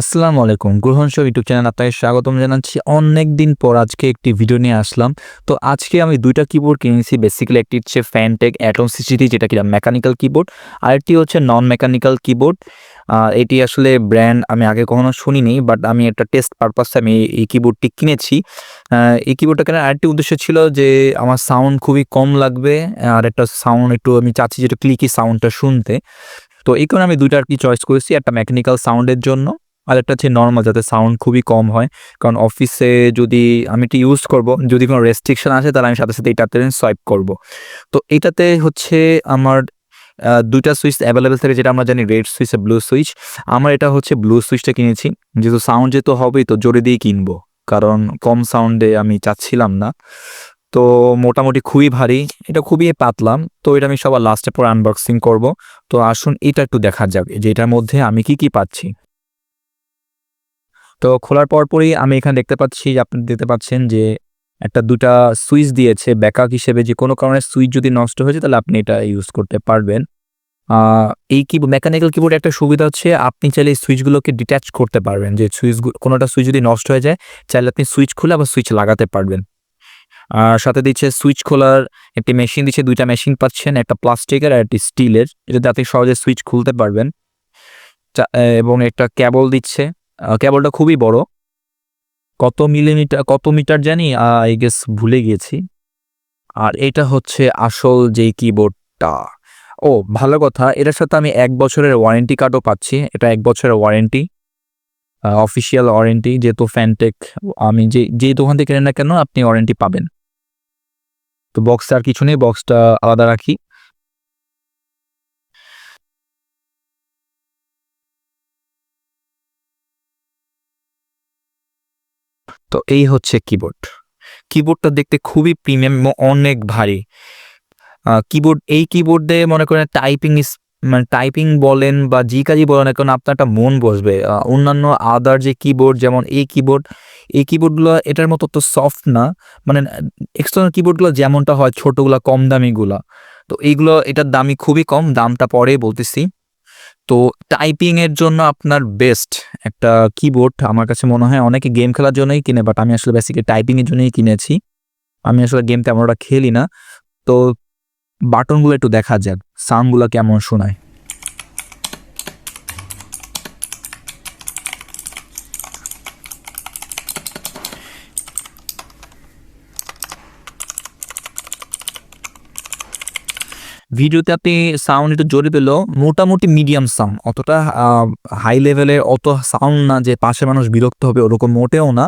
আসসালামু আলাইকুম। গ্রহণ শো ইউটিউব চ্যানেল আপনাকে স্বাগতম জানাচ্ছি। অনেক দিন পর আজকে একটি ভিডিও নিয়ে আসলাম। তো আজকে আমি দুইটা কিবোর্ড কিনেছি। বেসিক্যালি একটি হচ্ছে ফ্যানটেক অ্যাটম সিসিটি যেটা কিনা মেকানিক্যাল কিবোর্ড আরেকটি হচ্ছে নন মেকানিক্যাল কিবোর্ড এটি আসলে ব্র্যান্ড আমি আগে কখনো শুনিনি বাট আমি একটা টেস্ট পারপাসে আমি এই কিবোর্ডটি কিনেছি। এই কিবোর্ডটা কেনার আরেকটি উদ্দেশ্য ছিল যে আমার সাউন্ড খুবই কম লাগবে, আর একটা সাউন্ড একটু আমি চাচ্ছি যে একটু ক্লিকি সাউন্ডটা শুনতে। তো এই কারণে আমি দুইটা আর কি চয়েস করেছি, একটা মেকানিক্যাল সাউন্ডের জন্য আর একটা হচ্ছে নর্মাল যাতে সাউন্ড খুবই কম হয়। কারণ অফিসে যদি আমি এটি ইউজ করব, যদি কোনো রেস্ট্রিকশন আসে, তাহলে আমি সাথে সাথে এটাতে সোয়াইপ করব। তো এটাতে হচ্ছে আমার দুইটা সুইচ অ্যাভেলেবেল থাকে, যেটা আমরা জানি রেড সুইচ ব্লু সুইচ আমার এটা হচ্ছে ব্লু সুইচটা কিনেছি। যেহেতু সাউন্ড যেহেতু হবেই, তো জোরে দিয়ে কিনবো। কারণ কম সাউন্ডে আমি চাচ্ছিলাম না। তো মোটামুটি খুবই ভারী। এটা খুবই পাতলাম। তো এটা আমি সবার লাস্টে পর আনবক্সিং করব। তো আসুন এটা একটু দেখা যাক যে এটার মধ্যে আমি কি কি পাচ্ছি। তো খোলার পরপরই আমি এখানে দেখতে পাচ্ছি, আপনি দেখতে পাচ্ছেন যে একটা দুটা সুইচ দিয়েছে। ব্যাকআপ হিসেবে যে কোনো কারণে সুইচ যদি নষ্ট হয়েছে তাহলে আপনি এটা ইউজ করতে পারবেন। এই কি, মেকানিক্যাল কিবোর্ড একটা সুবিধা হচ্ছে, আপনি চাইলে এই সুইচগুলোকে ডিট্যাচ করতে পারবেন। যে সুইচ কোনোটা সুইচ যদি নষ্ট হয়ে যায়, চাইলে আপনি সুইচ খুলে আবার সুইচ লাগাতে পারবেন। আর সাথে দিচ্ছে সুইচ খোলার একটি মেশিন দিচ্ছে, দুইটা মেশিন পাচ্ছেন, একটা প্লাস্টিকের আর একটি স্টিলের। এটাতে আপনি সহজে সুইচ খুলতে পারবেন। এবং একটা ক্যাবল দিচ্ছে। কেবলটা খুবই বড়। কত মিলিমিটার, কত মিটার জানি আই গেস ভুলে গিয়েছি। আর এটা হচ্ছে আসল যেই কিবোর্ডটা ও, ভালো কথা, এটার সাথে আমি এক বছরের ওয়ারেন্টি কার্ডও পাচ্ছি। এটা এক বছরের ওয়ারেন্টি অফিসিয়াল ওয়ারেন্টি যেহেতু ফ্যানটেক আমি যে যে দোকান থেকে কেনেন না কেন, আপনি ওয়ারেন্টি পাবেন। তো বক্সটা আর কিছু নেই বক্সটা আলাদা রাখি। তো এই হচ্ছে কিবোর্ড কিবোর্ডটা দেখতে খুবই প্রিমিয়াম এবং অনেক ভারী। কিবোর্ড এই কিবোর্ডে মনে করেন টাইপিং ইস মানে টাইপিং বলেন বা যে কাজই বলেন কেন আপনার একটা মন বসবে। অন্যান্য আদার যে কিবোর্ড যেমন এই কিবোর্ড এই কিবোর্ডগুলো এটার মতো তো সফট না। মানে এক্সটার্নাল কিবোর্ডগুলো যেমনটা হয়, ছোটোগুলো, কম দামিগুলা। তো এইগুলো, এটার দামি খুবই কম, দামটা পরে বলতেছি। তো টাইপিংয়ের জন্য আপনার বেস্ট একটা কিবোর্ড আমার কাছে মনে হয় অনেকে গেম খেলার জন্যই কিনে বাট আমি আসলে বেসিক্যালি টাইপিংয়ের জন্যই কিনেছি। আমি আসলে গেম তেমন খেলি না। তো বাটনগুলো একটু দেখা যাক সাউন্ডগুলো কেমন শোনায়। ভিডিওতে আপনি সাউন্ড একটু জোরে পেলেও মোটামুটি মিডিয়াম সাউন্ড অতটা হাই লেভেলের অত সাউন্ড না যে পাশে মানুষ বিরক্ত হবে ওরকম মোটেও না।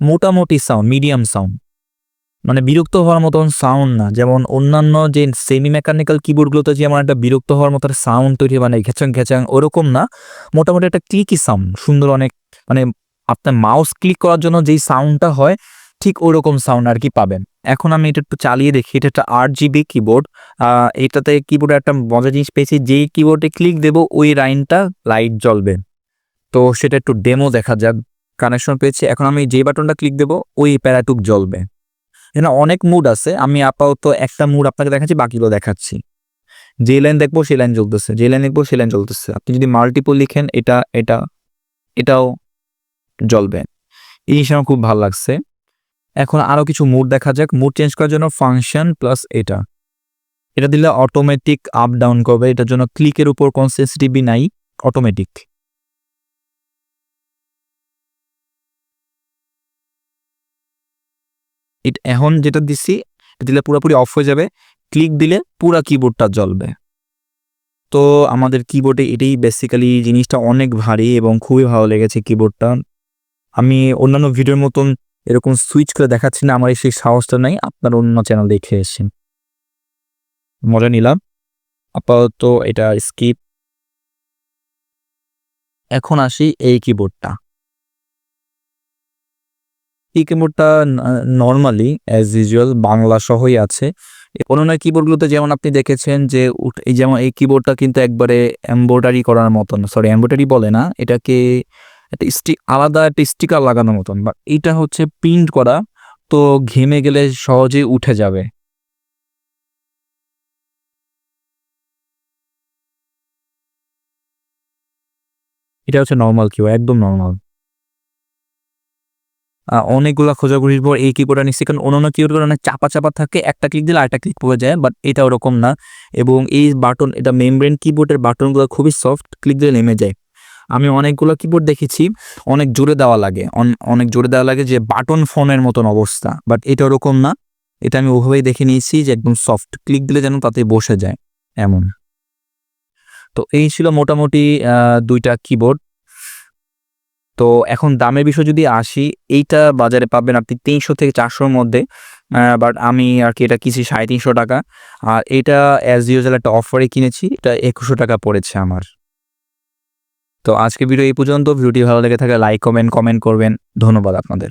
মোটামুটি সাউন্ড মিডিয়াম সাউন্ড মানে বিরক্ত হওয়ার মতন সাউন্ড না। যেমন অন্যান্য যে সেমি মেকানিক্যাল কিবোর্ডগুলোতে যেমন একটা বিরক্ত হওয়ার মতো সাউন্ড তৈরি মানে ঘেচাং ঘেচাং, ওরকম না। মোটামুটি একটা ক্লিকি সাউন্ড সুন্দর অনেক মানে আপনার মাউস ক্লিক করার জন্য যেই সাউন্ডটা হয় ঠিক ওরকম সাউন্ড আর কি পাবেন। এখন আমি এটা একটু চালিয়ে দেখি, এটা একটা আট জিবি কিবোর্ড এটাতে কিবোর্ডে একটা মজা জিনিস পেয়েছি, যেই কিবোর্ডে ক্লিক দেব, ওই লাইনটা লাইট জ্বলবে। তো সেটা একটু ডেমো দেখা যাক কানেকশন পেয়েছি, এখন আমি যে বাটনটা ক্লিক দেব, ওই প্যারাটুক জ্বলবে। এখানে অনেক মুড আছে, আমি আপাতত একটা মুড আপনাকে দেখাচ্ছি, বাকিগুলো দেখাচ্ছি। যে লাইন দেখব, সেই লাইন জ্বলতেছে, যে লাইন দেখব, সেই লাইন জ্বলতেছে। আপনি যদি মাল্টিপল লিখেন, এটা এটা, এটাও জ্বলবে। এই জিনিসটা আমার খুব ভালো লাগছে। এখন আরও কিছু মুড দেখা যাক। মুড চেঞ্জ করার জন্য ফাংশন প্লাস এটা। এটা দিলে অটোমেটিক আপ ডাউন করবে। এটার জন্য ক্লিকের উপর কোনো সেন্সিটিভি নাই, অটোমেটিক। এখন যেটা এটা দিলে পুরোপুরি অফ হয়ে যাবে। ক্লিক দিলে পুরা কিবোর্ডটা জ্বলবে। তো আমাদের কিবোর্ডে এটাই বেসিক্যালি জিনিসটা অনেক ভারী এবং খুবই ভালো লেগেছে কিবোর্ডটা আমি অন্যান্য ভিডিওর মতন এরকম সুইচ করে দেখাচ্ছি না, আমার সেই সাহসটা নাই, আপনার অন্য চ্যানেল দেখে এসেছেন মজা নিলাম। আপাতত এটা স্কিপ এখন আসি এই কিবোর্ডটা এই কিবোর্ডটা নর্মালি অ্যাজ ইউজুয়াল বাংলা সহই আছে। অন্যান্য কিবোর্ডগুলোতে যেমন আপনি দেখেছেন যে এই যেমন এই কিবোর্ডটা কিন্তু একবারে এমব্রয়ডারি করার মতন সরি এমব্রয়ডারি বলে না, এটাকে একটা স্টি আলাদা একটা স্টিকার লাগানোর মতন বাট এটা হচ্ছে প্রিন্ট করা, তো ঘেমে গেলে সহজেই উঠে যাবে। এটা হচ্ছে নর্মাল কিবোর্ড একদম নর্মাল অনেকগুলা খোঁজাখুঁজির পর এই কিবোর্ডটা নিচ্ছি, কারণ অন্যান্য কিবোর্ড অনেক চাপা চাপা থাকে, একটা ক্লিক দিলে আরেকটা ক্লিক পড়ে যায় বাট এটা ওরকম না। এবং এই বাটন এটা মেমব্রেন কিবোর্ডের বাটনগুলো খুবই সফট ক্লিক দিলে নেমে যায়। আমি অনেকগুলো কিবোর্ড দেখেছি, অনেক জোরে দেওয়া লাগে। অন- অনেক জোরে দেওয়া লাগে যে বাটন ফোনের মতন অবস্থা। বাট এটা ওরকম না। এটা আমি ওভাবেই দেখে নিয়েছি যে একদম সফট ক্লিক দিলে যেন তাতে বসে যায়, এমন। তো এই ছিল মোটামুটি দুইটা কিবোর্ড তো এখন দামের বিষয় যদি আসি, এইটা বাজারে পাবেন আপনি তিনশো থেকে চারশোর মধ্যে। বাট আমি আর কি এটা কিনছি সাড়ে তিনশো টাকা। আর এটা অ্যাজ ইউজুয়াল একটা অফারে কিনেছি, এটা একুশশো টাকা পড়েছে আমার। তো আজকে ভিডিও এই পর্যন্ত। ভিডিওটি ভালো লেগে থাকে লাইক কমেন্ট কমেন্ট করবেন। ধন্যবাদ আপনাদের।